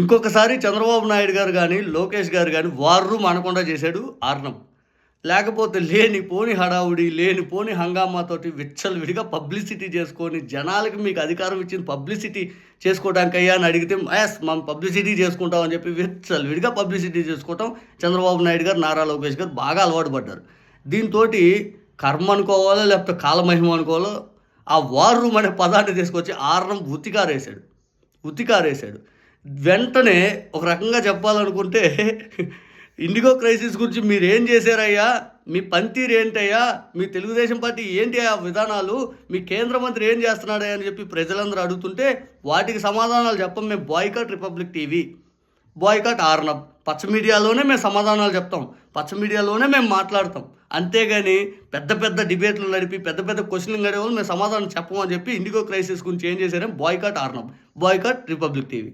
ఇంకొకసారి చంద్రబాబు నాయుడు గారు కానీ లోకేష్ గారు కానీ వార్ రూమ్ అనకుండా చేశాడు ఆర్ణం లేకపోతే లేని పోని హడావుడి లేని పోని హంగామాతోటి విచ్చలు విడిగా పబ్లిసిటీ చేసుకొని జనాలకి మీకు అధికారం ఇచ్చిన పబ్లిసిటీ చేసుకోవడానికి అయ్యా అని అడిగితే ఎస్ మనం పబ్లిసిటీ చేసుకుంటాం అని చెప్పి విచ్చలు విడిగా పబ్లిసిటీ చేసుకోవటం చంద్రబాబు నాయుడు గారు నారా లోకేష్ గారు బాగా అలవాటు పడ్డారు. దీంతో కర్మ అనుకోవాలో లేకపోతే కాలమహిమ అనుకోవాలో? ఆ వార్ రూమ్ అనే పదాన్ని తీసుకొచ్చి ఆర్నం ఉతికారేశాడు. ఉతికారేశాడు. వెంటనే ఒక రకంగా చెప్పాలనుకుంటే ఇండిగో క్రైసిస్ గురించి మీరు ఏం చేశారయ్యా? మీ పనితీరు ఏంటయ్యా? మీ తెలుగుదేశం పార్టీ ఏంటి ఆ విధానాలు? మీ కేంద్ర మంత్రి ఏం చేస్తున్నాడయ్యా అని చెప్పి ప్రజలందరూ అడుగుతుంటే వాటికి సమాధానాలు చెప్పం. మేము boycott Republic TV boycott Arnab. పచ్చ మీడియాలోనే మేము సమాధానాలు చెప్తాం. పచ్చ మీడియాలోనే మేము మాట్లాడతాం. అంతేగాని పెద్ద పెద్ద డిబేట్లు నడిపి పెద్ద పెద్ద క్వశ్చన్లు నడిపి మేము సమాధానం చెప్పమని చెప్పి ఇండిగో క్రైసిస్ గురించి ఏం చేశారని boycott Arnab boycott Republic TV.